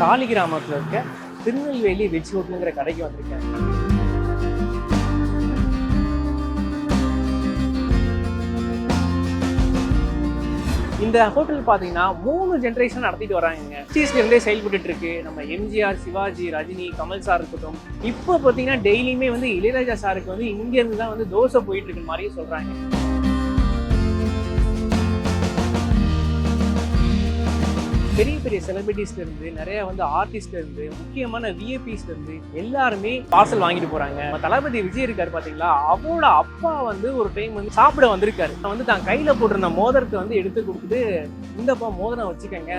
தாலி கிராமத்தில் இருக்க திருநெல்வேலி வெஜ் ஹோட்டலுங்கிற கடைக்கு வந்திருக்கேன். இந்த ஹோட்டல் பார்த்தீங்கன்னா மூணு ஜென்ரேஷன் நடத்திட்டு வராங்க சீஸ்ல இருந்தே செயல்பட்டு இருக்கு. நம்ம எம்ஜிஆர் சிவாஜி ரஜினி கமல் சார் இருக்கட்டும். இப்போ பார்த்தீங்கன்னா டெய்லியுமே வந்து இளையராஜா சாருக்கு வந்து இங்கேருந்து தான் வந்து தோசை போயிட்டு இருக்கு மாதிரியே சொல்றாங்க. பெரிய பெரிய செலிபிரிட்டிஸ்ல இருந்து நிறைய வந்து ஆர்டிஸ்ட்ல இருந்து முக்கியமான விஏபிஸ்ல இருந்து எல்லாருமே பார்சல் வாங்கிட்டு போறாங்க. தளபதி விஜய் இருக்காரு பாத்தீங்களா? அவரோட அப்பா வந்து ஒரு டைம் வந்து சாப்பிட வந்திருக்காரு. வந்து தான் கையில போட்டிருந்த மோதிரத்தை வந்து எடுத்து கொடுத்துட்டு இந்தப்பா மோதிரம் வச்சுக்கோங்க.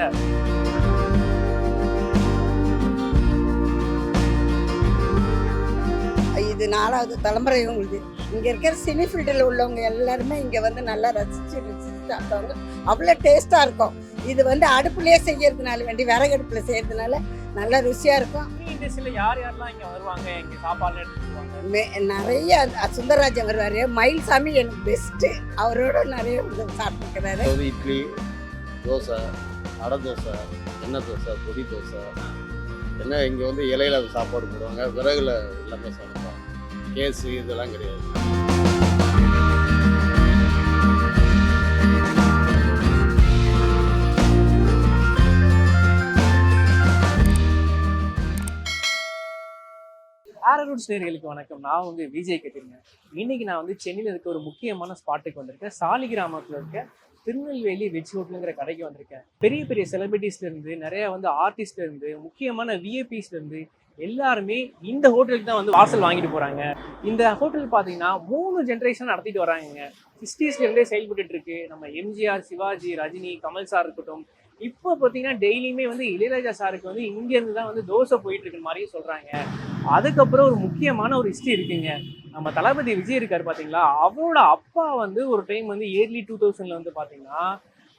இது நாலாவது தலைமுறை உங்களுக்கு இங்கே இருக்கிற சினி ஃபீல்டில் உள்ளவங்க எல்லாருமே இங்கே வந்து நல்லா ரசித்து ருசிச்சு சாப்பிட்டவங்க அவ்வளோ டேஸ்ட்டாக இருக்கும். இது வந்து அடுப்புலேயே செய்யறதுனால வேண்டி விறகு அடுப்பில் செய்யறதுனால நல்லா ருசியாக இருக்கும். இண்டஸ்ட்ரியில யார் யாரெல்லாம் இங்க வருவாங்க? இங்க சாப்பாடு எடுத்துக்குவாங்க நிறைய சுந்தரராஜன் வருவார். மயில்சாமி எனக்கு பெஸ்ட்டு அவரோட நிறைய சாப்பிட்டுருக்கிறாரு. அதாவது இட்லி தோசை அடை தோசை எண்ணெய் தோசை பொடி தோசை. என்ன இங்கே வந்து இலையில சாப்பாடு போடுவாங்க. விறகுல எல்லாமே சமைப்பாங்க. கேஸு இதெல்லாம் கிடையாது. ஆர ரூட்ஸ் நேர்களுக்கு வணக்கம். நான் வந்து விஜய் கட்டிருங்க இன்னைக்கு நான் வந்து சென்னையில் இருக்க ஒரு முக்கியமான ஸ்பாட்டுக்கு வந்திருக்கேன். சாலி கிராமத்தில் இருக்க திருநெல்வேலி வெஜ் ஹோட்டலுங்கிற கடைக்கு வந்திருக்கேன். பெரிய பெரிய செலிபிரிட்டிஸ்ல இருந்து நிறைய வந்து ஆர்டிஸ்ட்ல இருந்து முக்கியமான விஏபிஸ்ல இருந்து எல்லாருமே இந்த ஹோட்டலுக்கு தான் வந்து வாசல் வாங்கிட்டு போறாங்க. இந்த ஹோட்டல் பார்த்தீங்கன்னா மூணு ஜென்ரேஷன் நடத்திட்டு வராங்க சிக்ஸ்டீஸ்ல இருந்தே செயல்பட்டு இருக்கு. நம்ம எம்ஜிஆர் சிவாஜி ரஜினி கமல் சார் இருக்கட்டும். இப்போ பார்த்தீங்கன்னா டெய்லியுமே வந்து இளையராஜா சாருக்கு வந்து இங்கேருந்து தான் வந்து தோசை போயிட்டு இருக்கு மாதிரியும் சொல்கிறாங்க அதுக்கப்புறம் ஒரு முக்கியமான ஒரு ஹிஸ்ட்ரி இருக்குங்க. நம்ம தளபதி விஜய் இருக்கார் பார்த்தீங்களா அவரோட அப்பா வந்து ஒரு டைம் வந்து இயர்லி டூ தௌசண்ட்ல வந்து பார்த்தீங்கன்னா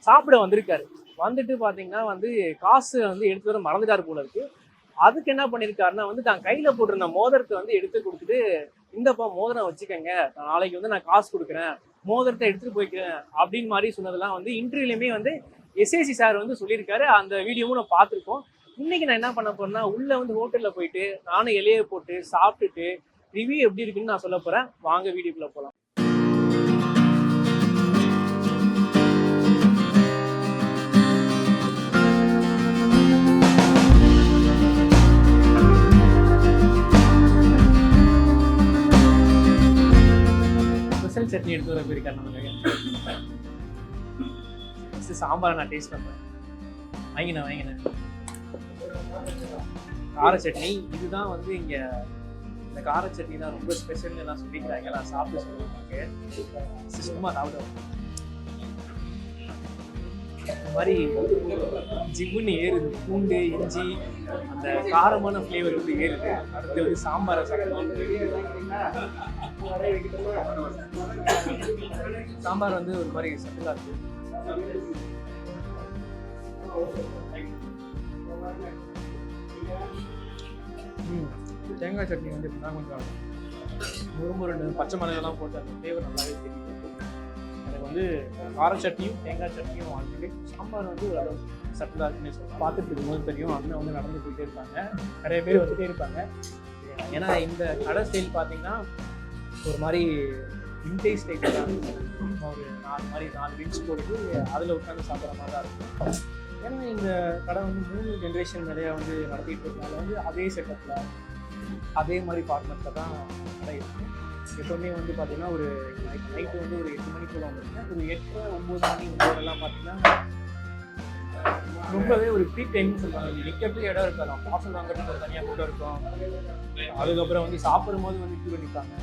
சாப்பிட வந்திருக்காரு. வந்துட்டு பார்த்தீங்கன்னா வந்து காசு வந்து எடுத்து வர மறந்துட்டாரு போல இருக்கு. அதுக்கு என்ன பண்ணியிருக்காருன்னா வந்து தான் கையில் போட்டிருந்த மோதிரத்தை வந்து எடுத்து கொடுத்துட்டு இந்தப்பா மோதிரம் வச்சுக்கோங்க. நாளைக்கு வந்து நான் காசு கொடுக்குறேன். மோதிரத்தை எடுத்துகிட்டு போய்க்கிறேன். அப்படின்னு மாதிரி சொன்னதெல்லாம் வந்து இன்டர்வியூலையுமே வந்து எஸ்ஏசி சார் வந்து சொல்லியிருக்காரு. அந்த வீடியோவும் நான் பார்த்துருக்கோம். இன்னைக்கு நான் என்ன பண்ண போறேன்னா உள்ள வந்து ஹோட்டல்ல போயிட்டு நானும் இலையை போட்டு சாப்பிட்டுட்டு ரிவ்யூ எப்படி இருக்குன்னு நான் சொல்ல போறேன். வாங்க வீடியோக்குள்ள போலாம். ஸ்பெஷல் சட்னி எடுத்து வர போயிருக்காரு நமக்கு சாம்பாரை நான் டேஸ்ட் பண்ணுறேன் வாங்கினேன் வாங்கினேன். கார சட்னி இதுதான் வந்து இங்க இந்த கார சட்னி தான் ரொம்ப ஸ்பெஷல்னு எல்லாம் சொல்லிக்கிறாங்க. நான் சாப்பிட்டு சொல்லுவாங்க சும்மா சாப்பிடுவேன் இந்த மாதிரி ஜிம்முன்னு ஏறுது. பூண்டு இஞ்சி அந்த காரமான ஃப்ளேவர் வந்து ஏறுது. அடுத்து வந்து சாம்பாரை சாப்பிடணும். சாம்பார் வந்து ஒரு மாதிரி சட்டலா இருக்கு. ம். தேங்காய் சட்னி வந்து இப்படிதான் கொஞ்சம் முரும்பு ரெண்டு பச்சை மிளகாலாம் போட்டு அந்த ஃப்ளேவர் நல்லாவே தெரியுது. எனக்கு வந்து கார சட்னியும் தேங்காய் சட்னியும் வாங்கிட்டு சாம்பார் வந்து ஒரு அளவு சட்டலாக இருக்குன்னு பார்த்துட்டு இருக்கும்போது தெரியும். அண்ணன் வந்து நடந்து போயிட்டே இருப்பாங்க. நிறைய பேர் வந்துட்டே இருப்பாங்க. ஏன்னா இந்த கடை ஸ்டைல் பார்த்தீங்கன்னா ஒரு மாதிரி விண்டேஜ் டைப்பில் தான் ஒரு நாலு மாதிரி நாலு விங்ஸ் போட்டு அதில் உட்காந்து சாப்பிட்ற மாதிரி தான் இருக்கும். ஏன்னா இந்த கடை வந்து மூணு ஜென்ரேஷன் நிறையா வந்து நடத்திட்டு இருக்கனால வந்து அதே செட்டப்பில் அதே மாதிரி ஃபார்மேட்டில் தான் கடை இருக்கும் எப்போவுமே வந்து பார்த்தீங்கன்னா ஒரு நைட் நைட்டு வந்து ஒரு எட்டு மணிக்குள்ள வந்துருக்கேன் ஒரு எட்டு ஒம்பது மணி ஒம்பதெல்லாம் பார்த்தீங்கன்னா ரொம்பவே ஒரு பீக் டைம்னு சொல்லுவாங்க. நிற்கிறதுக்கு இடம் இருக்கலாம் பார்சல் வாங்குறதுக்கு ஒரு தனியாக கூட இருக்கும். அதுக்கப்புறம் வந்து சாப்பிடும் போது வந்து கியூ நிற்பாங்க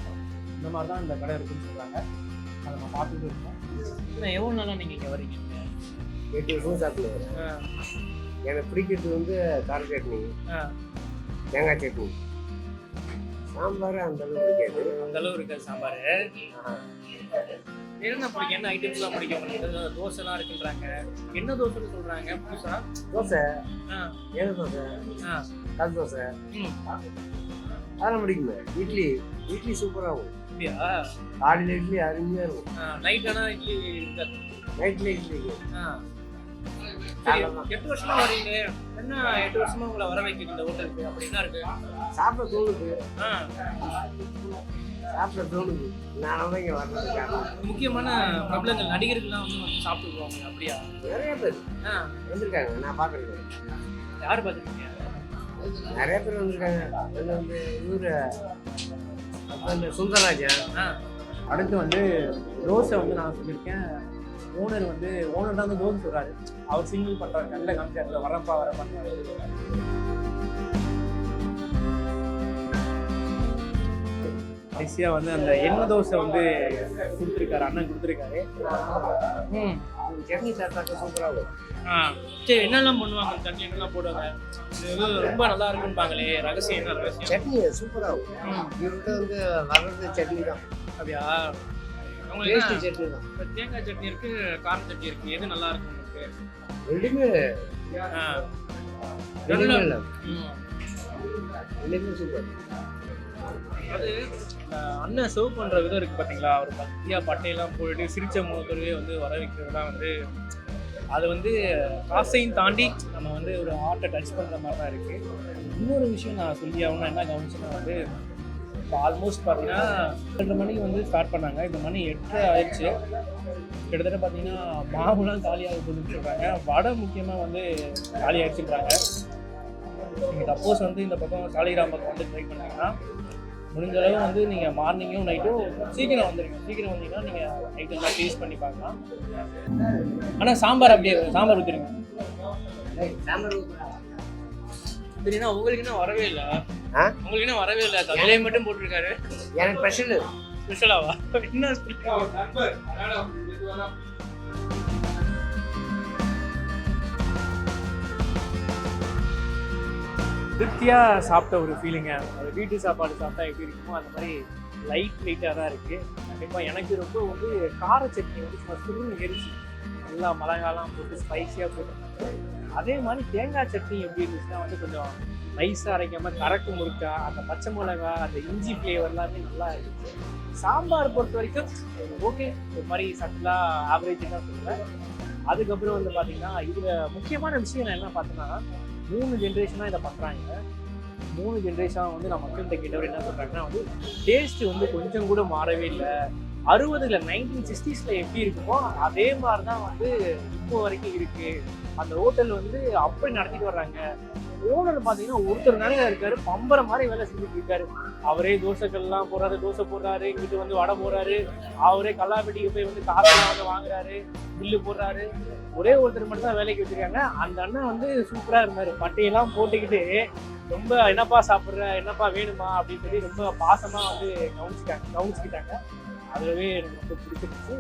இந்த மாதிரி தான் இந்த கடை இருக்குன்னு சொல்கிறாங்க அதை நான் பார்த்துட்டு இருக்கோம் இன்னும் எவ்வளோ நாளாக நீங்கள் இங்கே வரீங்க எட்டு வருஷம் சாப்பிடுவேன் ஆ, எனக்கு பிடிக்கிறது வந்து கார சட்னி. தேங்காய் சட்னி. சாம்பார் அந்த அளவு பிடிக்காது. அந்த அளவு இருக்காது சாம்பார். என்ன பிடிக்கும்? என்ன ஐட்டம்ஸ்லாம் பிடிக்கும் உங்களுக்கு? தோசைலாம் இருக்குன்றாங்க. என்ன தோசைன்னு சொல்கிறாங்க புதுசா? தோசை. ஆ. ஏழு தோசை. ஆ. கல் தோசை. அதெல்லாம் பிடிக்குமே. இட்லி. இட்லி சூப்பராக இருக்கும் அப்படியா? காலையில் இட்லி அருமையாக இருக்கும். நைட் ஆனால் இட்லி இருக்காது. நைட்டில் இட்லி எட்டு வருஷமா வரீங்க என்ன எட்டு வருஷமா உங்களை வர வைக்குது இந்த ஹோட்டலுக்கு? அப்படி என்ன இருக்கு? சாப்பிட தோணுது. சாப்பிட தோணுது. நான் தான் இங்கே வர்றதுக்காக. முக்கியமான பிரபலங்கள் நடிகர்கள்லாம் வந்து வந்து சாப்பிட்டுருவாங்க அப்படியா? நிறைய பேர் வந்திருக்காங்க. நான் பார்க்குறேன் யார் பார்த்துருக்கீங்க? நிறைய பேர் வந்திருக்காங்க. அதில் வந்து இவரு வந்து சுந்தரராஜன் அடுத்து வந்து தோசை வந்து நான் சொல்லியிருக்கேன். ஓனர் வந்து ஓனர் தான் வந்து தோசை சொல்றாரு. அவர் சிங்கிள் பண்றாரு. நல்ல காமிச்சார்ல வரப்பா வரப்பா கடைசியா வந்து அந்த எண்ணெய் தோசை வந்து கொடுத்துருக்காரு அண்ணன் கொடுத்துருக்காரு. ம். சட்னி சாப்பிட்டாக்க சூப்பராக ஆ. சரி என்னெல்லாம் பண்ணுவாங்க? சட்னி என்னெல்லாம் போடுவாங்க? இது ரொம்ப நல்லா இருக்கும்பாங்களே ரகசியம் என்ன ரகசியம்? சட்னி சூப்பராக இருக்கும் ம், இவர்கிட்ட வந்து வர்றது சட்னி தான். அப்படியா? உங்களுக்கு? சட்னி தான். தேங்காய் சட்னி இருக்கு கார சட்னி இருக்கு. எது நல்லா இருக்கும் உங்களுக்கு? ரெண்டுமே. ரெண்டுமே சூப்பர். அது அண்ணன் சர்வ் பண்ணுற விதம் இருக்குது பார்த்தீங்களா அவர் பத்தியா பட்டையெல்லாம் போட்டுட்டு சிரித்த முகத்தோடவே வந்து வர வைக்கிறதுலாம் வந்து அது வந்து காசையும் தாண்டி நம்ம வந்து ஒரு ஆர்ட்டை டச் பண்ணுற மாதிரி தான் இருக்குது இன்னொரு விஷயம் நான் சொல்லி ஆகணும்னா என்ன கவனிச்சேன்னா வந்து இப்போ ஆல்மோஸ்ட் பார்த்தீங்கன்னா ரெண்டு மணிக்கு வந்து ஸ்டார்ட் பண்ணாங்க. இப்போ மணி எட்டு ஆயிடுச்சு. கிட்டத்தட்ட பார்த்தீங்கன்னா மாவுலாம் காலியாக போகுதுன்னு வடை முக்கியமாக வந்து காலி ஆயிடுச்சுன்றாங்க நீங்கள் சப்போஸ் வந்து இந்த பக்கம் சாலிகிராம் பக்கம் வந்து ட்ரை பண்ணீங்கன்னா முடிஞ்ச அளவு வந்து நீங்கள் மார்னிங்கும் நைட்டும் சீக்கிரம் வந்துடுங்க சீக்கிரம் வந்தீங்கன்னா நீங்கள் நைட் எல்லாம் டேஸ்ட் பண்ணி பார்க்கலாம். ஆனால் சாம்பார் அப்படியே சாம்பார் ஊற்றிடுங்க சாம்பார் சரிண்ணா உங்களுக்கு என்ன வரவே இல்லை? உங்களுக்கு என்ன வரவே இல்லை. தலையை மட்டும் போட்டிருக்காரு. எனக்கு ஸ்பெஷலு ஸ்பெஷலாவா என்ன திருப்தியாக சாப்பிட்ட ஒரு ஃபீலிங்க ஒரு வீட்டு சாப்பாடு சாப்பிட்டா எப்படி இருக்குமோ அந்த மாதிரி லைட் லைட்டாக தான் இருக்குது கண்டிப்பாக எனக்கு ரொம்ப வந்து கார சட்னி வந்து சும்மா சுருன்னு எரிச்சு நல்லா மிளகாலாம் போட்டு ஸ்பைஸியாக போட்டு அதே மாதிரி தேங்காய் சட்னி எப்படி இருந்துச்சுன்னா வந்து கொஞ்சம் நைஸாக அரைக்காமல் கரக்கு முறுக்கா அந்த பச்சை மிளகா அந்த இஞ்சி ஃப்ளேவர் எல்லாமே நல்லா இருந்துச்சு. சாம்பார் பொறுத்த வரைக்கும் ஓகே ஒரு மாதிரி சட்டலாக ஆவரேஜ் தான் சொல்லுவேன். அதுக்கப்புறம் வந்து பார்த்தீங்கன்னா இதில் முக்கியமான விஷயம் நான் என்ன பார்த்தேன்னா மூணு ஜென்ரேஷனாக இதை பண்ணுறாங்க மூணு ஜென்ரேஷனாக வந்து நான் மக்கள்கிட்ட கேட்டவர் என்ன சொல்கிறாங்கன்னா வந்து டேஸ்ட்டு வந்து கொஞ்சம் கூட மாறவே இல்லை. அறுபதுல நைன்டீன் சிக்ஸ்டீஸில் எப்படி இருக்குமோ அதே மாதிரி தான் வந்து இப்போ வரைக்கும் இருக்குது அந்த ஹோட்டல் வந்து அப்படி நடத்திட்டு வர்றாங்க. ஓனர் பார்த்தீங்கன்னா ஒருத்தர் தானே இருக்காரு பம்பர மாதிரி வேலை செஞ்சுட்டு இருக்காரு. அவரே தோசைக்கல்லாம் போடுறாரு தோசை போடுறாரு இங்கிட்டு வந்து வடை போடுறாரு அவரே கல்லாப்பட்டிக்கு போய் வந்து காசெல்லாம் வந்து வாங்குறாரு பில்லு போடுறாரு. ஒரே ஒருத்தர் மட்டும் தான் வேலைக்கு வச்சிருக்காங்க. அந்த அண்ணன் வந்து சூப்பராக இருந்தார். பட்டையெல்லாம் போட்டுக்கிட்டு ரொம்ப என்னப்பா சாப்பிட்ற என்னப்பா வேணுமா அப்படின்னு சொல்லி ரொம்ப பாசமாக வந்து கவனிச்சுட்டாங்க கவனிச்சுக்கிட்டாங்க அதுவே எனக்கு ரொம்ப பிடிச்சிருந்துச்சு.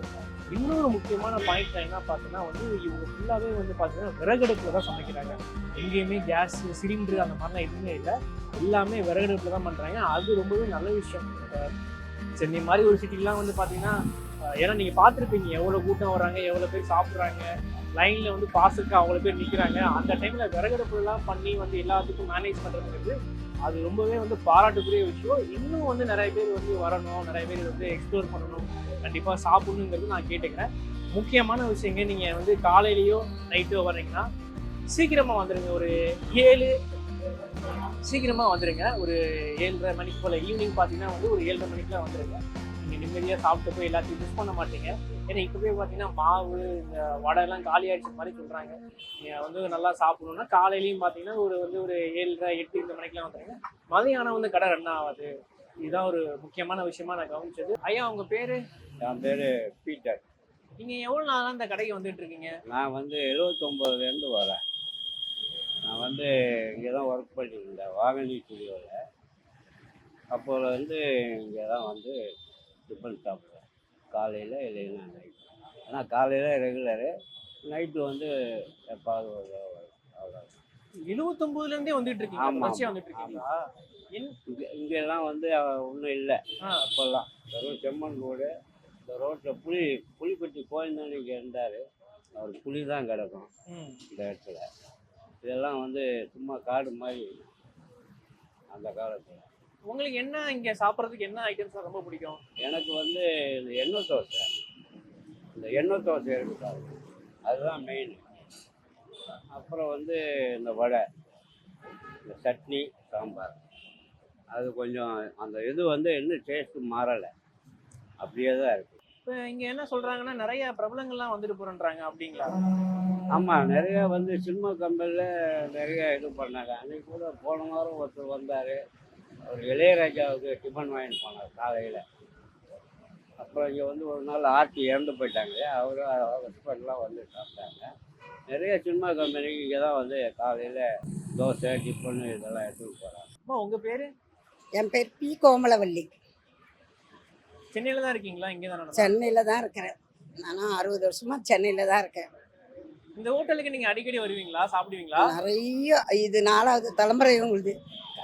இன்னொரு முக்கியமான பாயிண்ட் என்ன பார்த்தீங்கன்னா வந்து இவங்க ஃபுல்லாகவே வந்து பார்த்தீங்கன்னா விறகடுப்பில் தான் சமைக்கிறாங்க. எங்கேயுமே கேஸ் சிலிண்டர் அந்த மாதிரிலாம் எதுவுமே இல்லை. எல்லாமே விறகடுப்பில் தான் பண்ணுறாங்க அது ரொம்பவே நல்ல விஷயம். சென்னை மாதிரி ஒரு சிட்டிலாம் வந்து பார்த்தீங்கன்னா ஏன்னா நீங்கள் பார்த்துருப்பீங்க எவ்வளோ கூட்டம் வராங்க எவ்வளோ பேர் சாப்பிட்றாங்க. லைனில் வந்து பாஸுக்கு அவ்வளோ பேர் நிற்கிறாங்க அந்த டைமில் விறகடுப்புலாம் பண்ணி வந்து எல்லாத்துக்கும் மேனேஜ் பண்ணுறதுங்கிறது அது ரொம்பவே வந்து பாராட்டுக்குரிய விஷயம். இன்னும் வந்து நிறைய பேர் வந்து வரணும் நிறைய பேர் வந்து எக்ஸ்ப்ளோர் பண்ணணும். கண்டிப்பாக சாப்பிடணுங்கிறது நான் கேட்டுக்கிறேன். முக்கியமான விஷயங்க நீங்கள் வந்து காலையிலையோ நைட்டோ வர்றீங்கன்னா சீக்கிரமாக வந்துடுங்க ஒரு ஏழு சீக்கிரமாக வந்துடுங்க ஒரு ஏழரை மணிக்கு போல் ஈவினிங் பார்த்தீங்கன்னா வந்து ஒரு ஏழரை மணிக்கெலாம் வந்துடுங்க நீங்கள் நிம்மதியாக சாப்பிட்டு போய் எல்லாத்தையும் மிஸ் பண்ண மாட்டீங்க. ஏன்னா இப்போவே பார்த்தீங்கன்னா மாவு இந்த வடையெல்லாம் காலி ஆயிடுச்சு மாதிரி சொல்கிறாங்க நீங்கள் வந்து நல்லா சாப்பிடணும்னா காலையிலையும் பார்த்தீங்கன்னா ஒரு வந்து ஒரு ஏழரை எட்டு இந்த மணிக்கெலாம் வந்துடுங்க மதியானம் வந்து கடை ரன் ஆகாது. இதுதான் ஒரு முக்கியமான விஷயமா நான் கவனிச்சது. ஐயா உங்கள் பேர்? என் பேர் பீட்டர். நீங்கள் எவ்வளோ நாளாக இந்த கடைக்கு வந்துட்டு இருக்கீங்க? நான் வந்து எழுவத்தொம்போதுலேருந்து வரேன். நான் வந்து இங்கே தான் ஒர்க் பண்ணியிருந்தேன் வாகனி ஸ்டுடியோவில் அப்போது வந்து இங்கே தான் வந்து டிஃபன் சாப்பிடுவேன் காலையில் இல்லைன்னா நைட் ஆனால் காலையில் ரெகுலரு நைட்டு வந்து எப்பாவது ஒரு எழுவத்தொம்போதுல இருந்தே வந்துட்டு இருக்கீங்க. ஆமா, தொடர்ச்சியா ஆமா, வந்துட்டு இருக்கீங்களா இங்கெல்லாம் வந்து ஒன்றும் இல்லை. அப்போல்லாம். வெறும் செம்மண் ரோடு. இந்த ரோட்டில் புளி புளிப்பட்டி கோயில் தான் இங்கே இருந்தார் அவர் புளி தான் கிடக்கும். இந்த இடத்துல. இதெல்லாம் வந்து சும்மா காடு மாதிரி. அந்த காலத்தில். உங்களுக்கு என்ன இங்க சாப்பிட்றதுக்கு என்ன ஐட்டம்ஸ் ரொம்ப பிடிக்கும்? எனக்கு வந்து இந்த எண்ணெய் தோசை. இந்த எண்ணெய் தோசை இருக்கு அதுதான் மெயின் அப்புறம் வந்து இந்த வடை. இந்த சட்னி சாம்பார். அது கொஞ்சம் அந்த இது வந்து இன்னும் டேஸ்ட்டு மாறலை. அப்படியே தான் இருக்குது இப்போ இங்க என்ன சொல்றாங்கன்னா நிறைய பிரபலங்கள்லாம் வந்துட்டு போறேன்றாங்க அப்படிங்களா? ஆமாம் நிறைய வந்து சினிமா கம்பெனியில் நிறைய இது பண்ணாங்க. அன்னைக்கு கூட போன வாரம் ஒருத்தர் வந்தார். அவர் இளையராஜாவுக்கு டிஃபன் வாங்கிட்டு போனார் காலையில். அப்புறம் இங்கே வந்து ஒரு நாள் ஆர்த்தி இறந்து போயிட்டாங்க. அவர் ஹஸ்பண்ட்லாம் வந்து சாப்பிட்டாங்க. நிறைய சினிமா கம்பெனிக்கு இங்கே தான் வந்து காலையில் தோசை டிஃபன் இதெல்லாம் எடுத்துகிட்டு போகிறாங்க அம்மா உங்க பேரு? என் பேர் பி. கோமலவல்லி. சென்னையில தான் இருக்கீங்களா? இங்கே தான் சென்னையில் தான் இருக்கிறேன். நானும் அறுபது வருஷமா சென்னையில் தான் இருக்கேன். இந்த ஹோட்டலுக்கு நீங்க அடிக்கடி வருவீங்களா? சாப்பிடுவீங்களா? நிறைய இது நாலாவது தலைமுறை உங்களுக்கு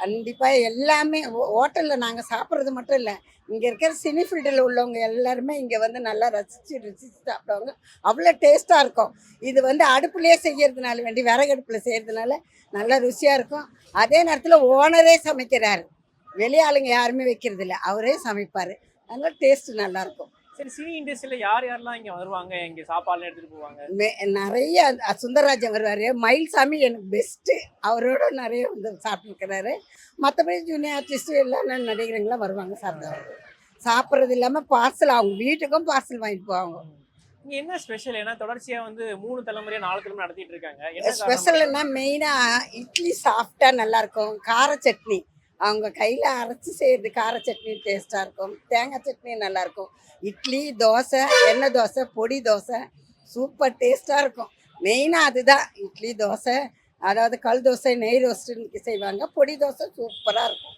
கண்டிப்பாக எல்லாமே ஹோட்டலில் நாங்கள் சாப்பிட்றது மட்டும் இல்லை. இங்கே இருக்கிற சினி ஃபீல்டில் உள்ளவங்க எல்லாருமே இங்கே வந்து நல்லா ரசித்து ருசித்து சாப்பிடுவாங்க. அவ்வளோ டேஸ்ட்டாக இருக்கும். இது வந்து அடுப்புலேயே செய்கிறதுனால வேண்டி விறகு அடுப்பில் செய்கிறதுனால நல்லா ருசியாக இருக்கும். அதே நேரத்தில் ஓனரே சமைக்கிறாரு. வெளியாளுங்க யாருமே வைக்கிறது இல்லை. அவரே சமைப்பார். அதனால் டேஸ்ட்டு நல்லாயிருக்கும் சரி சினி இண்டஸ்ட்ரியில யார் யாரெல்லாம் இங்க வருவாங்க? இங்க சாப்பாடுலாம் எடுத்துட்டு போவாங்க? மே- நிறைய சுந்தரராஜன் வருவார். மயில்சாமி எனக்கு பெஸ்ட்டு அவரோட நிறைய வந்து சாப்பிட்டுருக்கிறாரு. மற்றபடி ஜூனியர் ஆர்டிஸ்ட்டு எல்லாம் ந- நடிகருங்களாம் வருவாங்க சாப்பிடுவாங்க சாப்பிட்றது இல்லாமல் பார்சல் அவங்க வீட்டுக்கும் பார்சல் வாங்கிட்டு போவாங்க. இங்க என்ன ஸ்பெஷல் ஏன்னா தொடர்ச்சியா வந்து மூணு தலைமுறையா நாலு தலைமுறை நடத்திட்டு இருக்காங்க. என்ன காரணம்? ஸ்பெஷல்னா மெயினாக இட்லி சாஃப்டாக நல்லாயிருக்கும் கார சட்னி. அவங்க கையில் அரைச்சி செய்கிறது கார சட்னி டேஸ்ட்டாக இருக்கும். தேங்காய் சட்னி நல்லாயிருக்கும் இட்லி தோசை எண்ணெய் தோசை பொடி தோசை சூப்பர் டேஸ்ட்டாக இருக்கும். மெயினாக அதுதான். இட்லி தோசை அதாவது கல் தோசை நெய் ரோஸ்ட்டு செய்வாங்க. பொடி தோசை சூப்பராக இருக்கும்.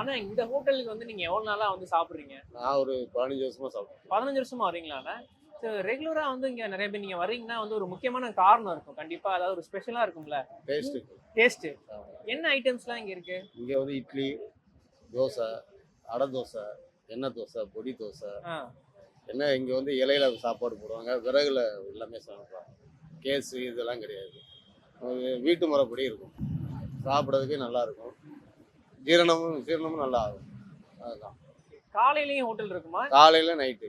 ஆனா இந்த ஹோட்டலுக்கு வந்து நீங்க எவ்வளவு நாளா வந்து சாப்பிடுறீங்க? நான் ஒரு பதினஞ்சு வருஷமா சாப்பிட்டேன் பதினஞ்சு வருஷமா வரீங்களாண்ணா ரெகுலரா வந்து இங்க நிறைய பேர் நீங்க வரீங்கன்னா வந்து ஒரு முக்கியமான காரணம் இருக்கும். கண்டிப்பா அதாவது ஒரு ஸ்பெஷலா இருக்கும்ல. டேஸ்ட்டு டேஸ்ட் என்ன ஐட்டம்ஸ்லாம் இங்க இருக்கு? இங்கே வந்து இட்லி தோசை அடை தோசை எண்ணெய் தோசை பொடி தோசை. என்ன இங்கே வந்து இலையில சாப்பாடு போடுவாங்க விறகுல எல்லாமே சமைப்பாங்க. கேஸு இதெல்லாம் கிடையாது. வீட்டு முறைப்படி இருக்கும். சாப்பிட்றதுக்கு நல்லா இருக்கும். ஜீரணமும் ஜீரணமும் நல்லா ஆகும். அதுதான். காலையிலயும் ஹோட்டல் இருக்குமா? காலையில் நைட்டு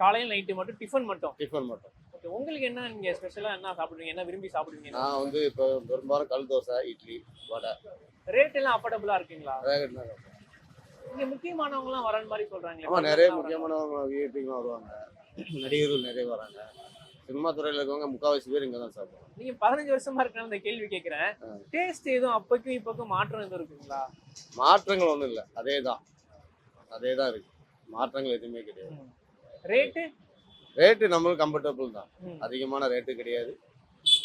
காலையில நைட்டு மட்டும் டிஃபன் மட்டும்? டிஃபன் மட்டும். ஓகே. உங்களுக்கு என்ன நீங்க ஸ்பெஷலா என்ன சாப்பிடுவீங்க? என்ன விரும்பி சாப்பிடுவீங்க? நான் வந்து இப்போ பெரும்பாலும் கல் தோசை இட்லி வடை. ரேட் எல்லாம் அஃபோர்டபுளா இருக்குங்களா? இங்க முக்கியமானவங்க எல்லாம் வரன்னு மாதிரி சொல்றாங்களே ஆமாம் நிறைய முக்கியமானவங்க வீட்டுக்குலாம் வருவாங்க. நடிகர்கள் நிறைய வராங்க. சினிமா துறையில் இருக்கவங்க முக்கால்வாசி பேர் இங்கே தான் சாப்பிடுவாங்க. நீங்க பதினஞ்சு வருஷமா இருக்கனால இந்த கேள்வி கேக்குறேன். ஆ. டேஸ்ட் எதுவும் அப்பக்கும் இப்பக்கும் மாற்றம் எதுவும் இருக்குங்களா? மாற்றங்கள் ஒன்றும் இல்லை. அதே தான் அதே தான் இருக்கு. மாற்றங்கள் எதுவுமே கிடையாது. ரேட்டு ரேட்டு நம்மளுக்கு கம்ஃபர்டபுள் தான். அதிகமான ரேட்டு கிடையாது.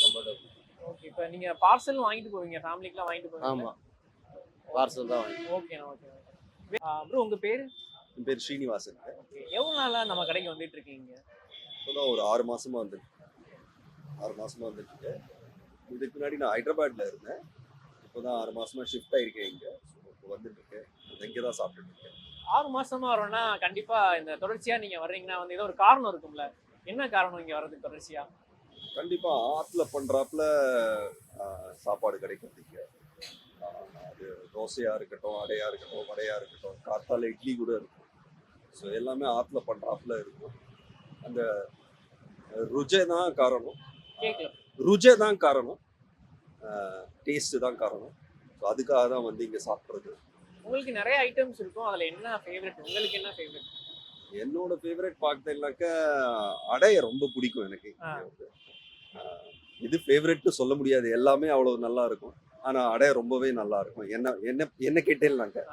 கம்ஃபர்டபுள் ஓகே இப்போ நீங்க பார்சல் வாங்கிட்டு போவீங்க. ஃபேமிலிக்குலாம் வாங்கிட்டு போவீங்க. ஆமாம் பார்சல் தான் வாங்கி ஓகேண்ணா ஓகே ப்ரோ உங்க பேரு? என் பேர் ஸ்ரீனிவாசன். ஓகே எவ்வளவு நாளா நம்ம கடைக்கு வந்துட்டு இருக்கீங்க? இப்போதான் ஒரு ஆறு மாசமா வந்துட்டு ஆறு மாசமா வந்துட்டு. இதுக்கு முன்னாடி நான் ஹைதராபாத்ல இருந்தேன். இப்போதான் ஆறு மாசமா ஷிஃப்ட் ஆயிருக்கேன் இங்க. So, இப்போ வந்துட்டு இருக்கேன். இங்கே தான் சாப்பிட்டுட்டு இருக்கேன். ஆறு மாசமா வரோம்னா கண்டிப்பா இந்த தொடர்ச்சியா நீங்க வர்றீங்கன்னா வந்து ஏதோ ஒரு காரணம் இருக்கும்ல. என்ன காரணம் இங்க வர்றதுக்கு தொடர்ச்சியா? கண்டிப்பா ஆத்துல பண்றாப்புல சாப்பாடு கிடைக்கும் இங்க. அது தோசையா இருக்கட்டும் அடையா இருக்கட்டும் வடையா இருக்கட்டும் காத்தால இட்லி கூட இருக்கும். ஸோ எல்லாமே ஆத்துல பண்றாப்புல இருக்கும். அந்த ருஜை தான் காரணம். ருஜை தான் காரணம். டேஸ்ட் தான் காரணம். ஸோ அதுக்காக தான் வந்து இங்கே சாப்பிட்றது. உங்களுக்கு நிறைய ஐட்டம்ஸ் இருக்கும். அதுல என்ன ஃபேவரட் உங்களுக்கு என்ன ஃபேவரட் என்னோட ஃபேவரட் பார்த்தீங்கன்னாக்க அடைய ரொம்ப பிடிக்கும் எனக்கு. இது ஃபேவரட்னு சொல்ல முடியாது. எல்லாமே அவ்வளோ நல்லா இருக்கும். ஆனால் அடைய ரொம்பவே நல்லா இருக்கும். என்ன என்ன என்ன கேட்டேன்னாக்க